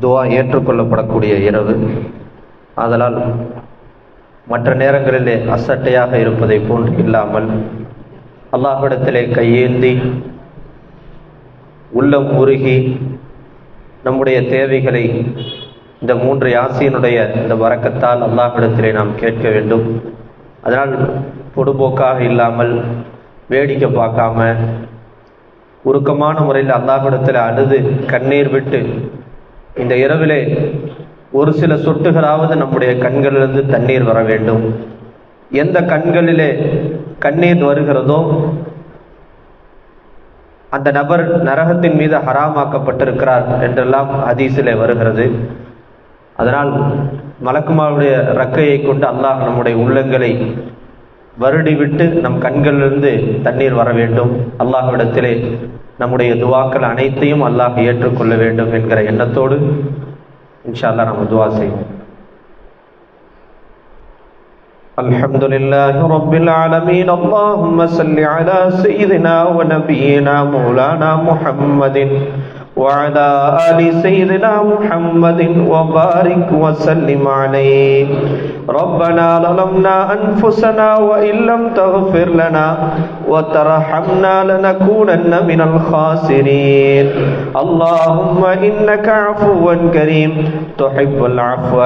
துவா ஏற்றுக்கொள்ளப்படக்கூடிய இரவு. ஆதலால் மற்ற நேரங்களிலே அசட்டையாக இருப்பதை போன்று இல்லாமல் அல்லாஹிடத்திலே கையேந்தி உள்ளம் உருகி நம்முடைய தேவைகளை இந்த மூன்று யாசியினுடைய இந்த வரக்கத்தால் அல்லாஹிடத்திலே நாம் கேட்க வேண்டும். அதனால் பொடுபோக்காக இல்லாமல் வேடிக்கை பார்க்காம உருக்கமான முறையில் அல்லாஹிடத்தில் அழுது கண்ணீர் விட்டு இந்த இரவிலே ஒரு சில சொட்டுகளாவது நம்முடைய கண்களிலிருந்து தண்ணீர் வர வேண்டும். எந்த கண்களிலே கண்ணீர் வருகிறதோ அந்த நபர் நரகத்தின் மீது ஹராமாக்கப்பட்டிருக்கிறார் என்றெல்லாம் ஹதீஸிலே வருகிறது. அதனால் மலக்குமாருடைய ரக்கையை கொண்டு அல்லாஹ் நம்முடைய உள்ளங்களை வருடி விட்டு நம் கண்களிலிருந்து தண்ணீர் வர வேண்டும் அல்லாஹ்விடத்திலே நம்முடைய துவாக்கள் அனைத்தையும் அல்லாஹ் ஏற்றுக்கொள்ள வேண்டும் என்கிற எண்ணத்தோடு இன்ஷா அல்லாஹ் நம்ம துவா செய்வோம் الحمد لله رب العالمين اللهم صل على سيدنا ونبينا مولانا محمد وعلى آل سيدنا محمد وبارك وسلم عليه. ربنا ظلمنا أنفسنا وإن لم تغفر لنا وترحمنا لنكونن من الخاسرين. اللهم إنك عفو كريم. تحب العفو.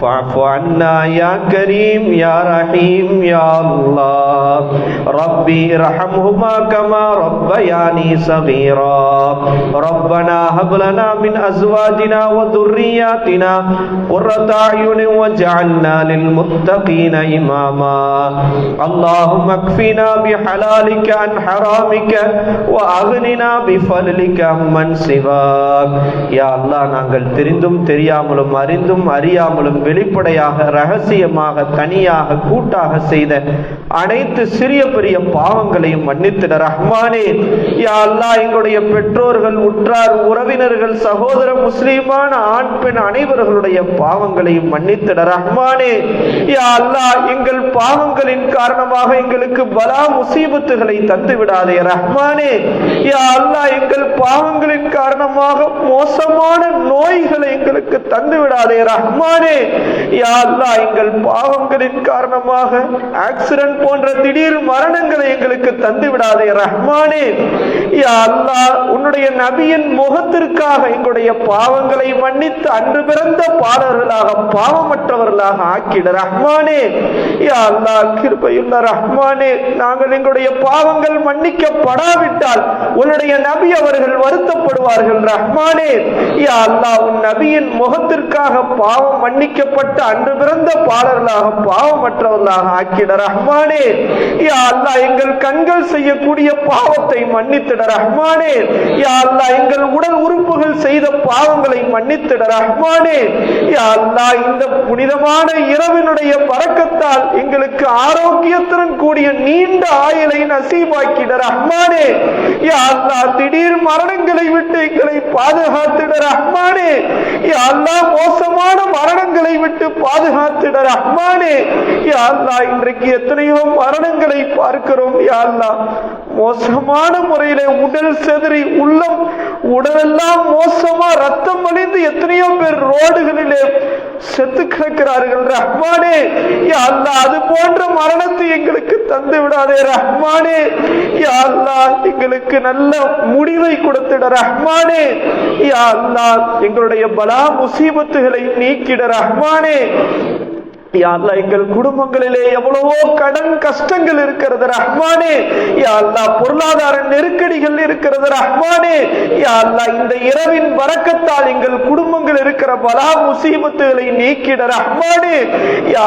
فاعف عنا يا كريم يا رحيم يا الله. ربي ارحمهما كما ربياني صغيرا. ربنا هب لنا من أزواجنا وذرياتنا قرة أعين واجعلنا للمتقين إماما اللهم اكفنا بحلالك عن حرامك وأغننا بفضلك عمن سواك يا الله நாங்கள் தெரிந்தும் தெரியாமலும் அறிந்தும் அறியாமலும் வெளிப்படையாக ரகசியமாக தனியாக கூட்டாக செய்த அனைத்து சிறிய பெரிய பாவங்களையும் மன்னித்திட ரஹ்மானே யா அல்லாஹ் எங்களுடைய பெற்றோர்கள் உற்றார் உறவினர்கள் சகோதர முஸ்லிமான ஆண் பெண் அனைவர்களுடைய பாவங்களையும் மன்னித்திட ரஹ்மானே. யா அல்லாஹ் எங்கள் பாவங்களின் காரணமாக எங்களுக்கு பலா முசீபத்துகளை தந்து விடாதே ரஹ்மானே. யா அல்லாஹ் எங்கள் பாவங்களின் காரணமாக மோசமான நோய்களை எங்களுக்கு தந்து விடாதே ரஹ்மானே. யா அல்லா எங்கள் பாவங்களின் காரணமாக ஆக்சிடென்ட் போன்ற திடீர் மரணங்களை எங்களுக்கு தந்து விடாதே ரஹ்மானே. யா அல்லாஹ் உன்னுடைய நபியின் முகத்திற்காக எங்களுடைய பாவங்களை மன்னித்து அன்று பிறந்த பாடர்களாக பாவமற்றவர்களாக ஆக்கிட ரஹ்மானே. யா அல்லா கிருபையுள்ள ரஹ்மானே. நாங்கள் எங்களுடைய பாவங்கள் மன்னிக்கப்படாவிட்டால் உன்னுடைய நபி அவர்கள் வருத்தப்படுவார்கள் ரஹ்மானே. யா அல்லா உன் நபியின் முகத்திற்காக பாவம் மன்னிக்கப்பட்ட அன்று பிறந்த பாடர்களாக பாவமற்றவர்களாக ஆக்கிட ரஹ்மானே. யா அல்லா எங்கள் கண்கள் செய்யக்கூடிய பாவத்தை மன்னித்திட ரஹ்மானே யா அல்லா எங்கள் உடல் உறுப்புகள் செய்த பாவங்களை மன்னித்திட ரஹ்மானே. யா அல்லா இந்த புனிதமான இரவினுடைய பறக்கத்தால் எங்களுக்கு ஆரோக்கியத்துடன் கூடிய நீண்ட ஆயுளை நசீபாக்கிட ரஹ்மானே. யா அல்லா திடீர் மரணங்களை விட்டு எங்களை பாதுகாத்திட ரஹ்மானே. யா அல்லா மோசமான மரணங்களை விட்டு பாதுகாத்திட ரஹ்மானே. யா அல்லா இன்றைக்கு எத்தனையோ மரணங்களை பார்க்கிறோம் யா அல்லா மோசமான முறையில உடல் செதறி உள்ளம் உடலெல்லாம் மோசமா ரத்தம் வழிந்து எத்தனையோ பேர் ரோடுகளிலே செத்து கிடக்கிறார்கள். ரஹ்மானே யா அது போன்ற மரணத்தை எங்களுக்கு தந்து விடாதே ரஹ்மானே. யா அல்லாஹ் எங்களுக்கு நல்ல முடிவை கொடுத்திட ரஹ்மானே. யா எங்களுடைய பலா முசீபத்துகளை நீக்கிட ரஹ்மானே. யாழ்லா எங்கள் குடும்பங்களிலே எவ்வளவோ கடன் கஷ்டங்கள் இருக்கிறது ரஹ்மானே. யா பொருளாதார நெருக்கடிகள் இருக்கிறது ரஹ்மானே. யா இந்த இரவின் வரக்கத்தால் எங்கள் குடும்பங்கள் இருக்கிற பலா முசீபத்துகளை நீக்கிட ரஹ்மானே. யா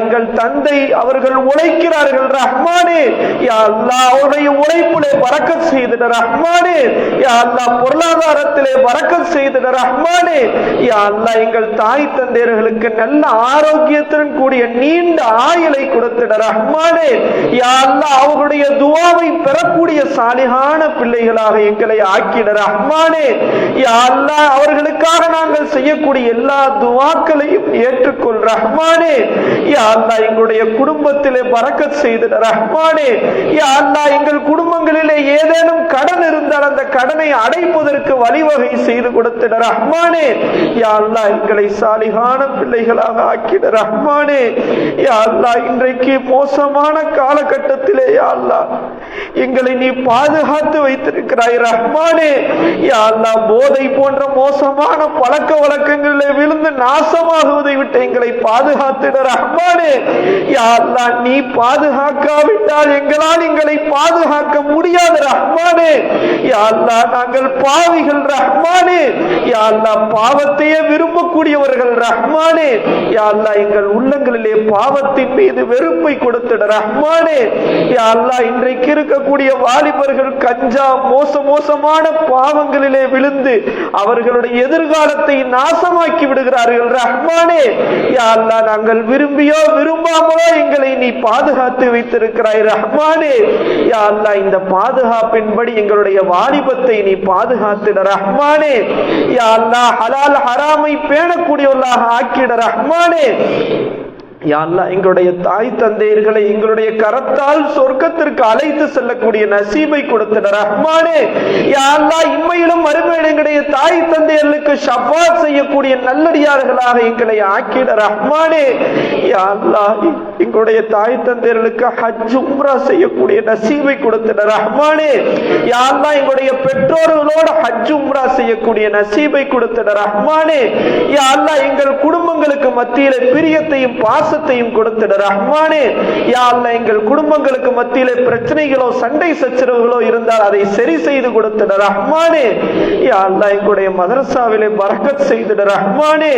எங்கள் தந்தை அவர்கள் உழைக்கிறார்கள் ரஹ்மானே. யா அவருடைய உழைப்பிலே வரக்க செய்திட ரஹ்மானே. யா பொருளாதாரத்திலே வரக்க செய்திட ரஹ்மானே. யா எங்கள் தாய் தந்தையர்களுக்கு நல்ல ஆரோக்கியத்திற்கு ஆரோக்கியத்துடன் கூடிய நீண்ட ஆயுளை கொடுத்திட ரஹ்மானே. யா அல்லாஹ் அவர்களுடைய துவாவை பெறக்கூடிய சாலிகான பிள்ளைகளாக எங்களை ஆக்கிட ரஹ்மானே. அவர்களுக்காக நாங்கள் செய்யக்கூடிய எல்லா துவாக்களையும் ஏற்றுக்கொள் ரஹ்மானே. யா எங்களுடைய குடும்பத்திலே பறக்க செய்திட ரஹ்மானே. யா எங்கள் குடும்பங்களிலே ஏதேனும் கடன் இருந்தால் அந்த கடனை அடைப்பதற்கு வழிவகை செய்து கொடுத்திட ரஹ்மானே. யா எங்களை சாலிகான பிள்ளைகளாக ஆக்கிட ரஹ்மான். யா யாழ்லா இன்றைக்கு மோசமான காலகட்டத்திலே யாழ்லா எங்களை நீ பாதுகாத்து வைத்திருக்கிறாய் ரஹ்மானே. யாழ்லா போதை போன்ற மோசமான பழக்க வழக்கங்களிலே விழுந்து நாசமாகுவதை விட்டு எங்களை பாதுகாத்திட ரஹ்மானே. யாழ்லா நீ பாதுகாக்காவிட்டால் எங்களால் எங்களை பாதுகாக்க முடியாது ரஹ்மானே. யாழ்லா நாங்கள் பாவிகள் ரஹ்மானே. யாழ்லா பாவத்தையே விரும்பக்கூடியவர்கள் ரஹ்மானே. யாழ்லா அல்லாஹ் எங்கள் உள்ளங்களிலே பாவத்தின் மீது வெறுப்பை கொடுத்திட ரஹ்மானே அல்லா இன்றைக்கு இருக்கக்கூடிய வாலிபர்கள் கஞ்சா மோச மோசமான பாவங்களிலே விழுந்து அவர்களுடைய எதிர்காலத்தை நாசமாக்கி விடுகிறார்கள். ரஹ்மானே யா அல்லா நாங்கள் விரும்பியோ விரும்பாமலோ எங்களை நீ பாதுகாத்து வைத்திருக்கிறாய். ரஹ்மானே யா அல்லா இந்த பாதுகாப்பின்படி எங்களுடைய வாலிபத்தை நீ பாதுகாத்திட. ரஹ்மானே யா அல்லாஹ் ஹலால் ஹராமை பேணக்கூடியவர்களாக ஆக்கிட. ரஹ்மானே யாழ்லா எங்களுடைய தாய் தந்தையர்களை எங்களுடைய கரத்தால் சொர்க்கத்திற்கு அழைத்து செல்லக்கூடிய நசீபை கொடுத்திட ரஹ்மானே. யா இம்மையிலும் மறுமையிலும் எங்களுடைய தாய் தந்தையர்களுக்கு ஷஃபாத் செய்யக்கூடிய நல்லடியார்களாக எங்களை ஆக்கிட ரஹ்மானே. யாழ்லா எங்களுடைய தாய் தந்தையர்களுக்கு ஹஜ் உம்ரா செய்யக்கூடிய நசீபை கொடுத்தனர் ரஹ்மானே. யா எங்களுடைய பெற்றோர்களோட ஹஜ் உம்ரா செய்யக்கூடிய நசீபை கொடுத்தனர் ரஹ்மானே. யா எங்கள் குடும்பங்களுக்கு மத்தியில பிரியத்தையும் பாசத்தையும் கொடுத்தனர் ரஹ்மானே. யா எங்கள் குடும்பங்களுக்கு மத்தியில பிரச்சனைகளோ சண்டை சச்சரவுகளோ இருந்தால் அதை சரி செய்து கொடுத்தனர் ரஹ்மானே. யா எங்களுடைய மதரசாவிலே பரக்கத் செய்திட ரஹ்மானே.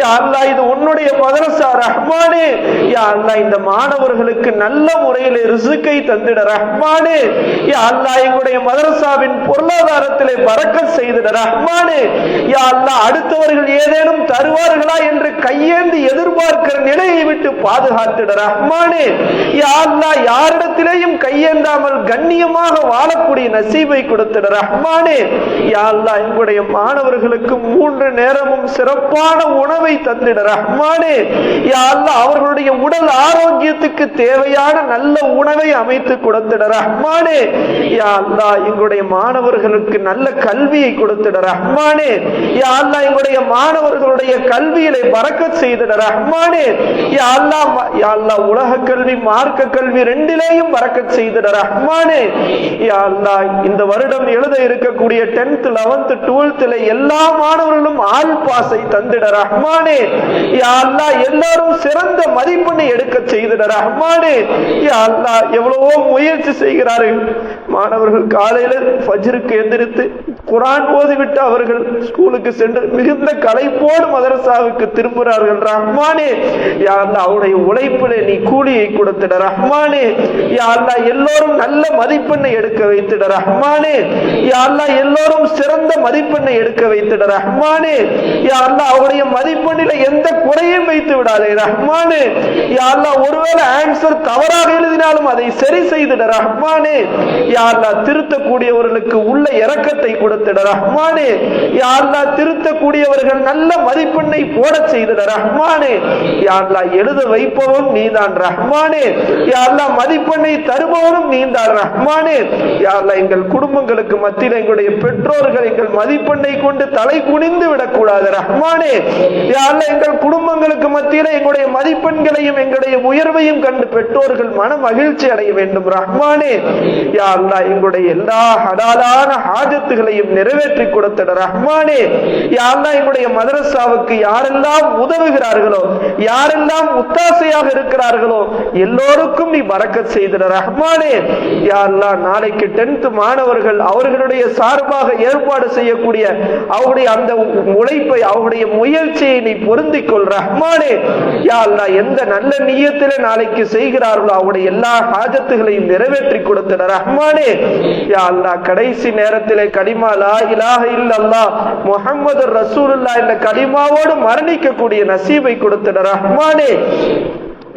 யா அல்லாஹ் இது உன்னுடைய மதரசா ரஹ்மானே. யா இந்த மாணவர்களுக்கு நல்ல முறையில் ரிசுக்கை தந்திட ரஹ்மானு. யா அல்லா எங்களுடைய மதரசாவின் பொருளாதாரத்திலே பறக்க செய்திட ரஹ்மானு. யா அல்லா அடுத்தவர்கள் ஏதேனும் தருவார்களா என்று கையேந்தி எதிர்பார்க்கிற நிலையை விட்டு பாதுகாத்திட ரஹ்மானு. யா அல்லா யாரிடத்திலேயும் கையேந்தாமல் கண்ணியமாக வாழக்கூடிய நசீபை கொடுத்திட ரஹ்மானு. யா அல்லா எங்களுடைய மாணவர்களுக்கு மூன்று நேரமும் சிறப்பான உணவை தந்திட ரஹ்மானு. யா அல்லா அவர்களுடைய உடல் ஆ ஆரோக்கியத்துக்கு தேவையான நல்ல உணவை அமைத்து கொடுத்துட ரஹ்மானே. யா அல்லா எங்களுடைய மாணவர்களுக்கு நல்ல கல்வியை கொடுத்திட ரஹ்மானே. யா அல்லா எங்களுடைய மாணவர்களுடைய கல்வியிலே பறக்க செய்திட ரஹ்மானே. யா அல்லா யா அல்லா உலக கல்வி மார்க்க கல்வி ரெண்டிலேயும் பறக்க செய்திட ரஹ்மானே. யா அல்லா இந்த வருடம் எழுத இருக்கக்கூடிய 10th 11th 12th எல்லா மாணவர்களும் ஆல் பாஸை தந்திட ரஹ்மானே. யா அல்லா எல்லாரும் சிறந்த மதிப்பெண்ணை எடுக்க செய்திட ரஹ்மானே. யா எவ்வளவோ முயற்சி செய்கிறார்கள் மாணவர்கள் காலையில ஃபஜ்ருக்கு எந்திரித்து குரான் ஓதிவிட்டு அவர்கள் ஸ்கூலுக்கு சென்று மிகுந்த களைப்போடு மதரசாவுக்கு திரும்புகிறார்கள். ரஹ்மானே யா அல்லாஹ் அவருடைய உழைப்பிலே நீ கூலியை கொடுத்திட ரஹ்மானே. யா அல்லாஹ் எல்லோரும் நல்ல மதிப்பெண்ணை எடுக்க வைத்திட ரஹ்மானே. யா அல்லாஹ் எல்லோரும் சிறந்த மதிப்பெண்ணை எடுக்க வைத்திட ரஹ்மானே. யா அல்லாஹ் அவருடைய மதிப்பெண்ணில எந்த குறையும் வைத்து விடாதே ரஹ்மானே. யா ஒருவேளை ஆன்சர் தவறாக எழுதினாலும் அதை சரி செய்திட ரஹ்மானே. யா திருத்தக்கூடியவர்களுக்கு உள்ள இறக்கத்தை கொடுத்திட ரஹ்மானே. யா திருத்தக்கூடியவர்கள் நல்ல மதிப்பெண்ணை போட செய்திட ரஹ்மானே. யா எழுத வைப்பவன் நீதான் ரஹ்மானே. யா மதிப்பெண்ணை தருபவனும் நீதான் ரஹ்மானே. யா எங்கள் குடும்பங்களுக்கு மத்தியில் எங்களுடைய பெற்றோர்கள் எங்கள் மதிப்பெண்ணை கொண்டு தலை குனிந்து விடக்கூடாது ரஹ்மானே. யா எங்கள் குடும்பங்களுக்கு மத்தியில் எங்களுடைய மதிப்பெண்களையும் எங்களுடைய உயர்வையும் கண்டு பெற்றோர்கள் மன மகிழ்ச்சி அடைய வேண்டும். ரஹ்மானே யா அல்லாஹ் எங்களுடைய எல்லா ஹலாலான ஹாஜத்துகளையும் நிறைவேற்றி கொடுத்திட. ரஹ்மானே யா அல்லாஹ் எங்களுடைய மதரசாவுக்கு யாரெல்லாம் உதவுகிறார்களோ யாரெல்லாம் உத்தாசையாக இருக்கிறார்களோ எல்லோருக்கும் நீ வரக்க செய்திட. ரஹ்மானே யாரெல்லாம் நாளைக்கு 10th மாணவர்கள் அவர்களுடைய சார்பாக ஏற்பாடு செய்யக்கூடிய அவருடைய அந்த உழைப்பை அவருடைய முயற்சியை நீ பொருந்திக் கொள். ரஹ்மானே யா எந்த நல்ல நியத்தை நீயத்திலே நாளைக்கு செய்கிறார்களோ அவருடைய எல்லா ஹாஜத்துகளையும் நிறைவேற்றி கொடுத்தனர். ரஹ்மானே யா அல்லாஹ் கடைசி நேரத்திலே கடிமா லா இலாஹ இல்லல்லாஹ் முகமது ரசூலுல்லாஹ் என்ற கடிமாவோடு மரணிக்கக்கூடிய நசீபை கொடுத்தனர். ரஹ்மானே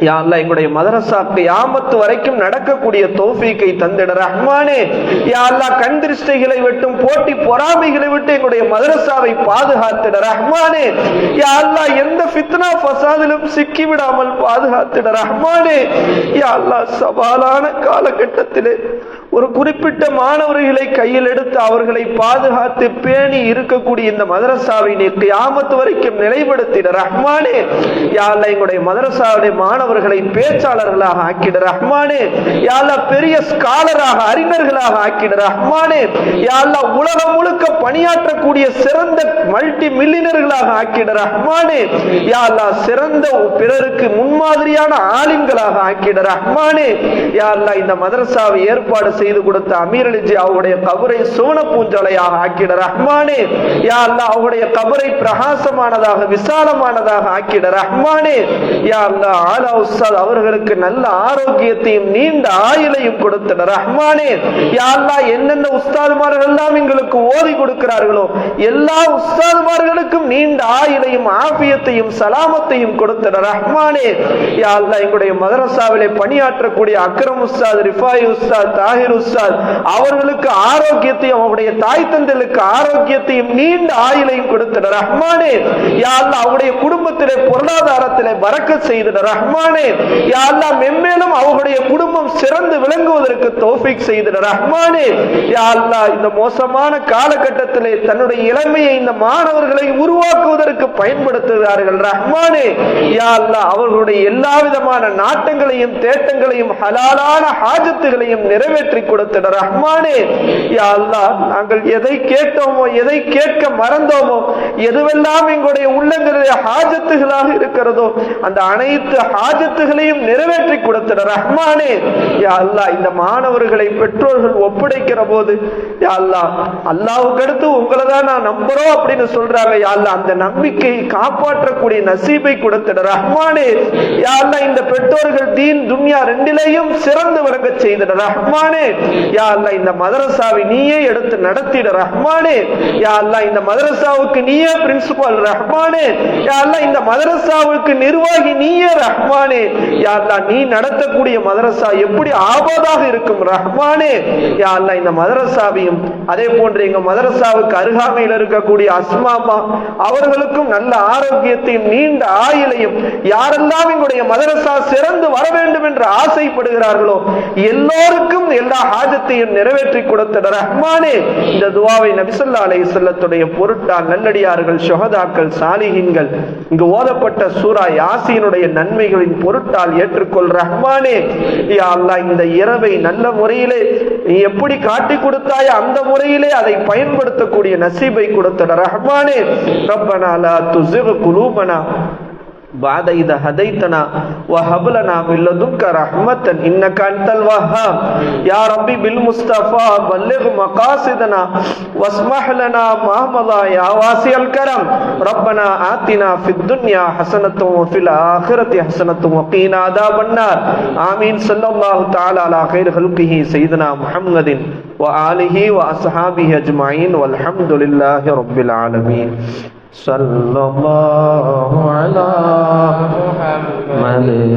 யா எங்களுடைய மதரசாக்கு யாமத்து வரைக்கும் நடக்கக்கூடிய தோஃபீக்கை தந்திட ரஹ்மானே. யா கண் திருஷ்டைகளை விட்டும் போட்டி பொறாமைகளை விட்டு எங்களுடைய மதரசாவை பாதுகாத்திட ரஹ்மானே. யா எந்த ஃபித்னா ஃபசாதிலும் சிக்கி விடாமல் பாதுகாத்திட ரஹ்மானே. யா சவாலான காலகட்டத்திலே ஒரு குறிப்பிட்ட மாணவர்களை கையில் எடுத்து அவர்களை பாதுகாத்து பேணி இருக்கக்கூடிய இந்த மதரசாவை நீ கியாமத்து வரைக்கும் நிலைப்படுத்திட. ரஹ்மானே யாழ்ல எங்களுடைய மதரசாவுடைய மாணவர்களை பேச்சாளர்களாக ஆக்கிட. ரஹ்மானே யாழ்ல பெரிய ஸ்காலராக அறிஞர்களாக ஆக்கிட. ரஹ்மானே யாழ்ல உலகம் முழுக்க பணியாற்றக்கூடிய சிறந்த மல்டி மில்லியனர்களாக ஆக்கிட. ரஹ்மானே யாழ்ல சிறந்த பிறருக்கு முன்மாதிரியான ஆலிம்களாக ஆக்கிட. ரஹ்மானே யாழ்ல இந்த மதரசாவை ஏற்பாடு செய்து கொடுத்த அமீர் அலிஜி அவருடைய கபரை சோன பூஞ்சலையாக ஆக்கிட ரஹ்மானே. யா அல்லாஹ் அவருடைய கபரை பிரகாசமானதாக விசாலமானதாக ஆக்கிட ரஹ்மானே. யா அல்லாஹ் ஆலா உஸ்தாத் அவர்களுக்கு நல்ல ஆரோக்கியத்தையும் நீண்ட ஆயுளையும் கொடுத்திட ரஹ்மானே. யா அல்லாஹ் என்னென்ன உஸ்தாதுமார்கள் எல்லாம் எங்களுக்கு ஓதி கொடுக்கிறார்களோ எல்லா உஸ்தாதுமார்களுக்கும் நீண்ட ஆயுளையும் ஆபியத்தையும் சலாமத்தையும் கொடுத்திட ரஹ்மானே. யா அல்லாஹ் எங்களுடைய மதரசாவிலே பணியாற்றக்கூடிய அக்ரம் உஸ்தாத் ரிஃபாய் உஸ்தாத் தாஹிர் உஸ்தாத் அவர்களுக்கு ஆரோக்கியத்தையும் அவருடைய தாய் தந்தைகளுக்கு ஆரோக்கியத்தையும் நீண்ட ஆயுளையும் கொடுத்திட ரஹ்மானே. யாழ்ல அவருடைய குடும்பத்திலே பொருளாதாரத்திலே வரக்க செய்திட ரஹ்மானே. யாழ்ல மென்மேலும் அவர்களுடைய குடும்பம் சிறந்து விளங்குவதற்கு தோஃபிக் செய்திட ரஹ்மானே. யாழ்ல இந்த மோசமான காலகட்டத்திலே தன்னுடைய இளமையை இந்த மாணவர்களை உருவாக்குவதற்கு பயன்படுத்துகிறார்கள் ரஹ்மானே. யாழ்ல அவர்களுடைய எல்லா விதமான நாட்டங்களையும் தேட்டங்களையும் ஹலாலான ஹாஜத்துகளையும் நிறைவேற்ற கொடுத்திட ரஹ்மானே. யா அல்லாஹ் நாங்கள் எதை கேட்டோமோ எதை கேட்க மறந்தோமோ எதுவெல்லாம் எங்களுடைய உள்ளங்களுடைய ஹாஜத்துகளாக இருக்கிறதோ அந்த அனைத்து ஹாஜத்துகளையும் நிறைவேற்றி கொடுத்திட ரஹ்மானே. யா அல்லாஹ் இந்த மாணவர்களை பெற்றோர்கள் ஒப்படைக்கிற போது யா அல்லாஹ் அல்லாஹ்வுக்கு அடுத்து உங்களை தான் நான் நம்புறோம் அப்படின்னு சொல்றாங்க. யா அல்லாஹ் அந்த நம்பிக்கையை காப்பாற்றக்கூடிய நசீபை கொடுத்திட ரஹ்மானே. யா அல்லாஹ் இந்த பெற்றோர்கள் தீன் துன்யா ரெண்டிலையும் சிறந்து விளங்க செய்திட ரஹ்மானே. யா இந்த மதரசாவை நீயே எடுத்து நடத்திட ரஹ்மானே. யா இந்த மதரசாவுக்கு நீயே பிரின்சிபால் ரஹ்மானே. யா இந்த மதரசாவுக்கு நிர்வாகி நீயே ரஹ்மானே. யா நீ நடத்தக்கூடிய மதரசா எப்படி ஆபத்தாக இருக்கும் ரஹ்மானே. யா இந்த மதரசாவையும் அதே போன்று எங்க மதரசாவுக்கு அருகாமையில் இருக்கக்கூடிய அஸ்மாமா அவர்களுக்கும் நல்ல ஆரோக்கியத்தையும் நீண்ட ஆயுளையும் யாரெல்லாம் எங்களுடைய மதரசா சிறந்து வர வேண்டும் என்று ஆசைப்படுகிறார்களோ எல்லோருக்கும் எல்லா எல்லா ஹாஜத்தையும் நிறைவேற்றி கொடுத்த ரஹ்மானே. இந்த துவாவை நபிசல்லா அலை செல்லத்துடைய பொருட்டா நல்லடியார்கள் சுகதாக்கள் சாலிகின்கள் இங்கு ஓதப்பட்ட சூரா யாசியினுடைய நன்மைகளின் பொருட்டால் ஏற்றுக்கொள் ரஹ்மானே. யா அல்லாஹ் இந்த இரவை நல்ல முறையிலே நீ எப்படி காட்டி கொடுத்தாய் அந்த முறையிலே அதை பயன்படுத்தக்கூடிய நசீபை கொடுத்த ரஹ்மானே. ரப்பனா லா துஸிக் குலூபனா. بعد إذا هديتنا وهب لنا من لدنك رحمة إنك أنت الوهاب. يا ربي بالمصطفى بلغ مقاصدنا واسمح لنا ما مضى يا واسع الكرم. ربنا آتنا في الدنيا حسنة وفي الآخرة حسنة وقنا عذاب النار. آمين. صلى الله تعالى على خير خلقه سيدنا محمد وآله وأصحابه أجمعين. والحمد لله رب العالمين. صلى الله على